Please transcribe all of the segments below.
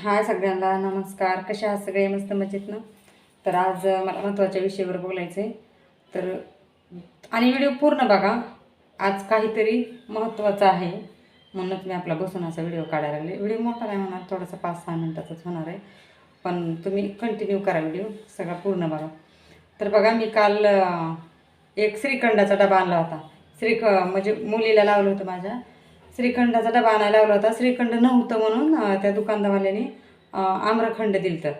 हाय सगळ्यांना नमस्कार. कशा आहात सगळे? मस्त मजेत ना? तर आज मला महत्त्वाच्या विषयावर बोलायचं आहे तर आणि व्हिडिओ पूर्ण बघा. आज काहीतरी महत्त्वाचं आहे. म्हणूनच मी आपला बसून असा व्हिडिओ काढायला लागले. व्हिडिओ मोठा नाही होणार थोडासा पाच सहा मिनटाचाच होणार आहे. पण तुम्ही कंटिन्यू करा व्हिडिओ सगळा पूर्ण बघा. तर बघा मी काल एक श्रीखंडाचा डबा आणला होता. श्रीख म्हणजे मुलीला लावलं होतं माझ्या. श्रीखंडाचा डबा आणायला लावला होता. श्रीखंड नव्हतं म्हणून त्या दुकानदारवाल्याने आम्रखंड दिलं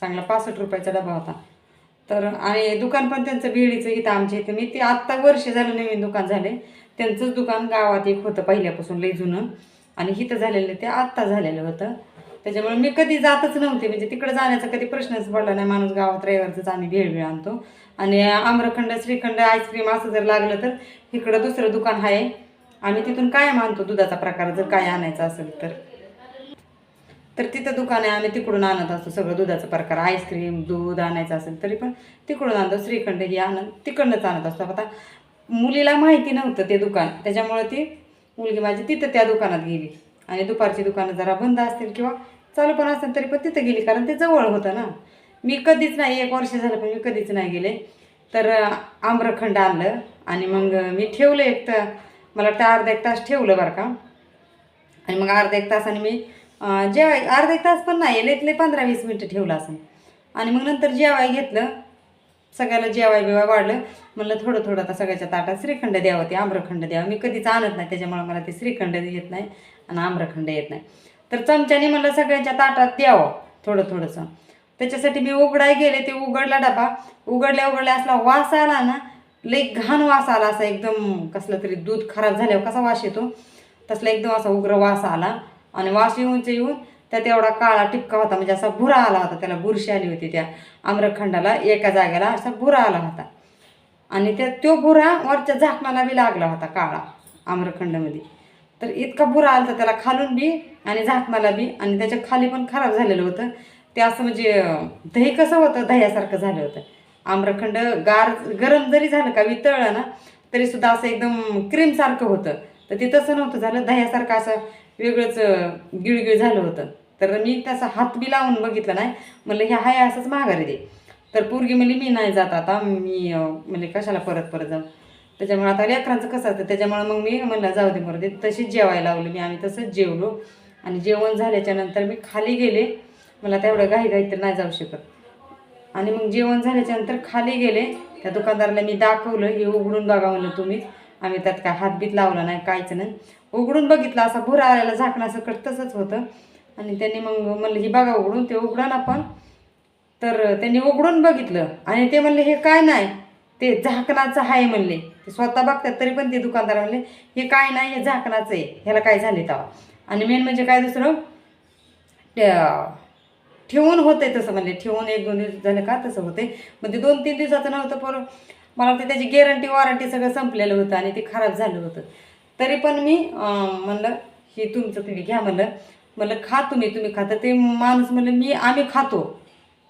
चांगला पासष्ट रुपयाचा डबा होता. तर आणि दुकान पण त्यांचं बिळीचं इथं आमच्या इथं. मी ते आत्ता वर्ष झालं नवीन दुकान झाले. त्यांचंच दुकान गावात एक होतं पहिल्यापासून लई जुनं. आणि इथं झालेलं ते आत्ता झालेलं होतं. त्याच्यामुळे मी कधी जातच नव्हते. म्हणजे तिकडं जाण्याचा कधी प्रश्नच पडला नाही. माणूस गावात रविवारचंच आम्ही भेळ भेळ आणतो. आणि आम्रखंड श्रीखंड आईस्क्रीम असं जर लागलं तर इकडं दुसरं दुकान आहे. आम्ही तिथून काय आणतो दुधाचा प्रकार जर काय आणायचा असेल तर. तर तिथं दुकान आहे आम्ही तिकडून आणत असतो सगळं दुधाचा प्रकार आईस्क्रीम दूध आणायचं असेल तरी पण तिकडून आणतो श्रीखंड ही आणत तिकडनंच आणत असतो. आता मुलीला माहिती नव्हतं ते दुकान त्याच्यामुळे ती मुलगी माझी तिथं त्या दुकानात गेली. आणि दुपारची दुकानं जरा बंद असतील किंवा चालू पण असतील तरी पण तिथं गेली कारण ते जवळ होतं ना. मी कधीच नाही एक वर्ष झालं पण मी कधीच नाही गेले. तर आम्रखंड आणलं आणि मग मी ठेवलं एक तर मला वाटतं अर्धा एक तास ठेवलं बरं का. आणि मग अर्धा एक तासाने मी जेवाय अर्धा एक तास पण नाही लईतले पंधरा वीस मिनटं ठेवलं असं. आणि मग नंतर जेवाय घेतलं. सगळ्याला जेवाय बिवाय वाढलं. म्हणलं थोडं थोडं आता सगळ्याच्या ताटात श्रीखंड द्यावं ते आम्रखंड द्यावं. मी कधीच आणत नाही त्याच्यामुळे मला ते श्रीखंड येत नाही आणि आम्रखंड येत नाही. तर चमच्याने म्हणलं सगळ्यांच्या ताटात द्यावं थोडं थोडंसं. त्याच्यासाठी मी उघडाय गेले ते उघडला डबा. उघडल्या उघडल्या असला वास आला ना लई घाण वास आला असा एकदम. कसलं तरी दूध खराब झाल्यावर कसा वास येतो? तसला एकदम असा उग्र वास आला. आणि वास येऊनच येऊन त्यात एवढा काळा टिपका होता. म्हणजे असा भुरा आला होता. त्याला बुरशी आली होती त्या आम्रखंडाला. एका जागेला असा भुरा आला होता. आणि त्या तो भुरा वरच्या झाकणाला बी लागला होता काळा आम्रखंडमध्ये. तर इतका बुरा आला होता त्याला खालून बी आणि झाकणाला बी. आणि त्याच्याखाली पण खराब झालेलं होतं. ते असं म्हणजे दही कसं होतं? दह्यासारखं झालं होतं. आम्रखंड गार गरम जरी झालं का वितळलं ना तरी सुद्धा असं एकदम क्रीमसारखं होतं. तर ते तसं नव्हतं झालं. दह्यासारखं असं वेगळंच गिळगिळ झालं होतं. तर मी त्याचा हात बी लावून बघितलं नाही. म्हणलं ह्या हाय असंच माघारी दे. तर पोरगी म्हणली मी नाही जात आता. मी म्हणजे कशाला परत परत जाऊ? त्याच्यामुळे आता लेकरांचं कसं असतं त्याच्यामुळे मग मी म्हणलं जाऊ दे परत दे. तशीच जेवायला लावलं मी. आम्ही तसंच जेवलो. आणि जेवण झाल्याच्यानंतर मी खाली गेले. मला तेवढं घाई घाई तर नाही जाऊ शकत. आणि मग जेवण झाल्याच्यानंतर खाली गेले. त्या दुकानदाराला मी दाखवलं हे उघडून बघा म्हणलं तुम्हीच आम्ही त्यात काय हातबीत लावला नाही काहीच नाही. उघडून बघितलं असा भुरा आलेला झाकणासकट तसंच होतं. आणि त्यांनी मग म्हणलं ही बघा उघडून ते उघडा ना पण. तर त्यांनी उघडून बघितलं. आणि ते म्हणले हे काय नाही ते झाकणाचं आहे म्हणले. ते स्वतः बघतात तरी पण ते दुकानदार म्हणले हे काय नाही हे झाकणाचं आहे. ह्याला काय झाले तेव्हा? आणि मेन म्हणजे काय दुसरं? त्या- ठेवून होते तसं म्हणले ठेवून एक दोन दिवस झालं का तसं होते मग ते दोन तीन दिवसाचं नव्हतं पर. मला वाटतं त्याची गॅरंटी वॉरंटी सगळं संपलेलं होतं आणि ते खराब झालं होतं. तरी पण मी म्हणलं हे तुमचं तुम्ही घ्या म्हणलं. म्हणलं खा तुम्ही तुम्ही खाता ते माणूस म्हणलं मी आम्ही खातो.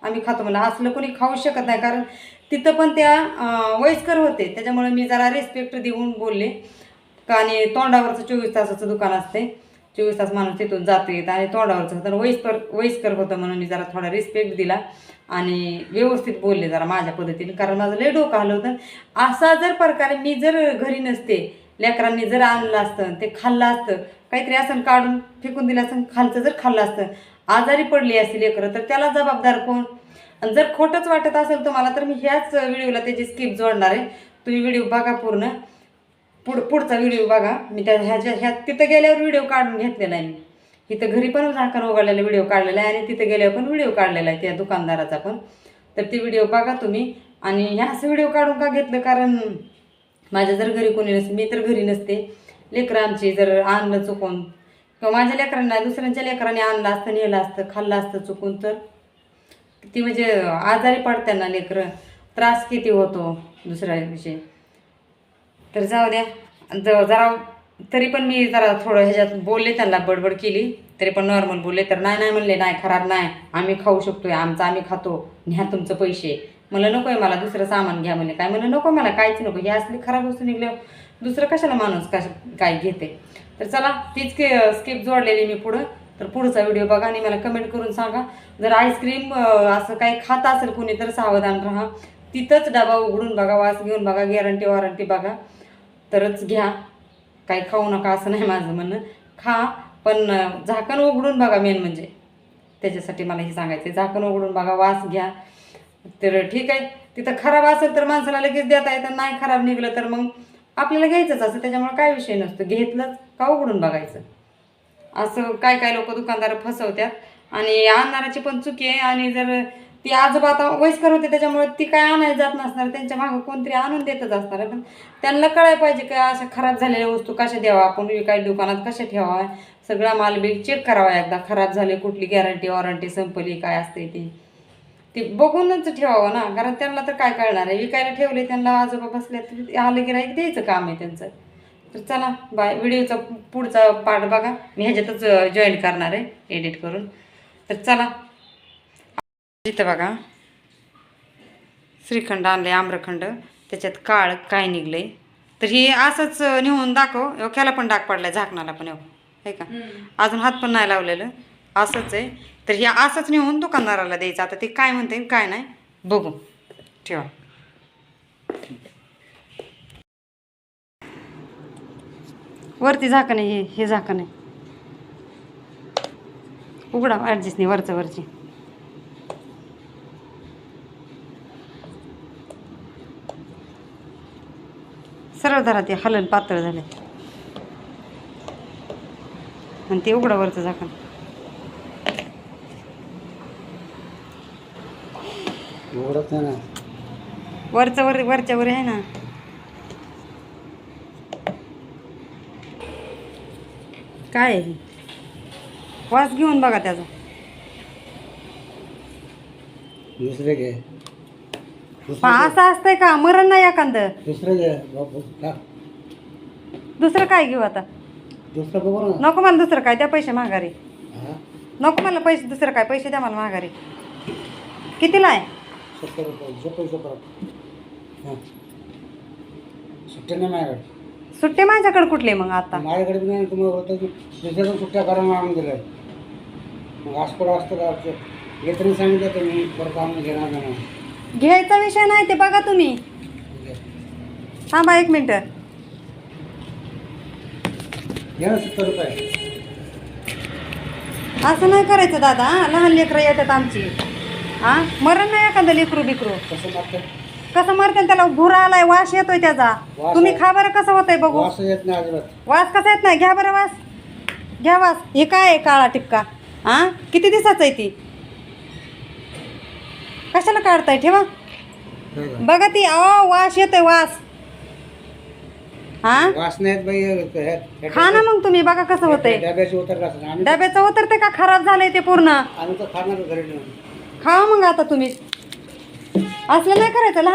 आम्ही खातो म्हणलं असलं कोणी खाऊ शकत नाही. कारण तिथं पण त्या वयस्कर होते. त्याच्यामुळे मी जरा रिस्पेक्ट देऊन बोलले. का आणि तोंडावरचं चोवीस तासाचं दुकान असते चोवीस तास माणूस तिथून येत आणि तोंडावरचं होतं. आणि वयस्कर वयस्कर होतं म्हणून मी जरा थोडा रिस्पेक्ट दिला आणि व्यवस्थित बोलले जरा माझ्या पद्धतीने. कारण माझं लय डोकं आलं होतं. असा जर प्रकारे मी जर घरी नसते लेकरांनी जर आणलं असतं ते खाल्लं असतं काहीतरी असं काढून फेकून दिलं असं खालचं जर खाल्लं असतं आजारी पडली असती लेकरं तर त्याला जबाबदार कोण? आणि जर खोटंच वाटत असेल तुम्हाला तर मी ह्याच व्हिडिओला त्याची स्किप जोडणार आहे. तुम्ही व्हिडिओ बघा पूर्ण. पुढ पुढचा व्हिडिओ बघा. मी त्या ह्याच्या ह्या तिथं गेल्यावर व्हिडिओ काढून घेतलेला आहे मी. इथं घरी पण झाकण उघडलेला व्हिडिओ काढलेला आहे आणि तिथं गेल्यावर पण व्हिडिओ काढलेला आहे त्या दुकानदाराचा पण. तर ती व्हिडिओ बघा तुम्ही. आणि ह्या असं व्हिडिओ काढून का घेतलं? कारण माझ्या जर घरी कोणी नसते मी तर घरी नसते. लेकरं आमची जर आणलं चुकून. किंवा माझ्या लेकरांना दुसऱ्यांच्या लेकरांनी आणलं असतं नेलं असतं खाल्लं असतं चुकून तर. ती म्हणजे आजारी पडताना लेकरं त्रास किती होतो दुसऱ्या विषयी तर जाऊ द्या. ज- जरा तरी पण मी जरा थोडं ह्याच्यात बोलले त्यांना बडबड केली. तरी पण नॉर्मल बोलले तर नाही नाही म्हणले नाही खराब नाही. आम्ही खाऊ शकतोय आमचं आम्ही खातो. न्या तुमचं पैसे. मला नको आहे मला दुसरं सामान घ्या म्हणले. काय? म्हणलं नको मला काहीच नको. हे असली खराब वस्तू निघल्या दुसरं कशाला माणूस कश काय घेते? तर चला तीच स्किप जोडलेली मी पुढं. तर पुढचा व्हिडिओ बघा आणि मला कमेंट करून सांगा. जर आईस्क्रीम असं काही खात असेल कोणी तर सावधान राहा. तिथंच डबा उघडून बघा वास घेऊन बघा गॅरंटी वॉरंटी बघा. तरच घ्या. काही खाऊ नका असं नाही माझं म्हणणं. खा पण झाकण उघडून बघा मेन म्हणजे. त्याच्यासाठी मला हे सांगायचं झाकण उघडून बघा वास घ्या. तर ठीक आहे. तिथं खराब असेल तर माणसाला लगेच देता येतं. नाही खराब निघलं तर मग आपल्याला घ्यायचंच असं. त्याच्यामुळे काय विषय नसतो. घेतलंच का उघडून बघायचं? असं काय काय लोक दुकानदार फसवतात आणि आणणाराची पण चुकी आहे. आणि जर ती आजोबा आता वयस्कर होते त्याच्यामुळे ती काय आणायला जात नसणार त्यांच्या मागं कोणतरी आणून देतच असणार पण त्यांना कळायला पाहिजे का अशा खराब झालेल्या वस्तू कशा द्यावा आपण विकाय दुकानात कशा ठेवावा? सगळा माल बिल चेक करावा एकदा खराब झाले कुठली गॅरंटी वॉरंटी संपली काय असते ती? ते बघूनच ठेवावं ना कारण त्यांना तर काय कळणार आहे? विकायला ठेवले त्यांना आजोबा बसले तर आलं गिराईक द्यायचं काम आहे त्यांचं. तर चला बाय. व्हिडिओचा पुढचा पार्ट बघा. मी ह्याच्यातच जॉईन करणार आहे एडिट करून. तर चला इथं बघा. श्रीखंड आणले आम्रखंड. त्याच्यात काळ काय निघले तर हे असंच नेऊन दाखव. डोक्याला पण डाग पडलाय झाकणाला पण हो आहे का अजून हात पण नाही लावलेलं. असंच आहे. तर हे असंच नेऊन दुकानदाराला द्यायचं. आता ते काय म्हणते काय नाही बघू. ठेवा. वरती झाकण आहे हे हे झाकण आहे. उघडा ॲडजस्ट नाही वरचं वरची. सरळ धरा ते हलन पातळ झाले. आणि ते उघडा वरचं झाकण. उघडत नाही ना. वरचं वर वरच्या वर आहे ना. काय आहे हे? वास घेऊन बघा त्याचा. दुसरे घे. पहा, असं असतंय का? मरण नाही एखादं. दुसरं घे बापू का दुसरं काय घेऊ आता? दुसरं बघू ना. नको मला दुसरं काय द्या पैसे हा? नको मला पैसे दुसरं काय? पैसे द्या मला माघारी. कितीला आहे? सत्तर रुपये जे पैसे परत हां. सुट्टे नाही माझ्याकडे. सुट्टे माझ्याकडे कुठले मग आता? माझ्याकडे बी नाही तुम्हाला होतं की दुसऱ्याकडे सुट्ट्या करायला आणून दिलं मग आज पुढं असतं का आमचं येताना सांगितलं तर मी परत आणून घेणार नाही घ्यायचा विषय नाही ते बघा तुम्ही. थांबा एक मिनटं. असं नाही करायचं दादा लहान लेकरं येतात आमची. हा? मरण नाही एखादं लेकरू बिकरू. कसं मरते? त्याला भुरा आलाय वास येतोय त्याचा. तुम्ही. खा बरं कसं होतंय बघू. वास कसा येत नाही? घ्या बरं वास. घ्या वास. हे काय आहे काळा टिपका? हा? किती दिवसाचं आहे ती? कशाला काढताय? ठेवा? बघा ती अहो वास येतोय वास. हा? वास नाहीत बाई हे- हे- खा ना मग तुम्ही बघा कसं होतंय. डब्याची उतर असं आम्ही डब्याचं उतरते का? खराब झालंय ते पूर्ण. आम्ही तर खाणार घरी नेऊन. खा मग आता तुम्ही. असलं नाही करायचं लहान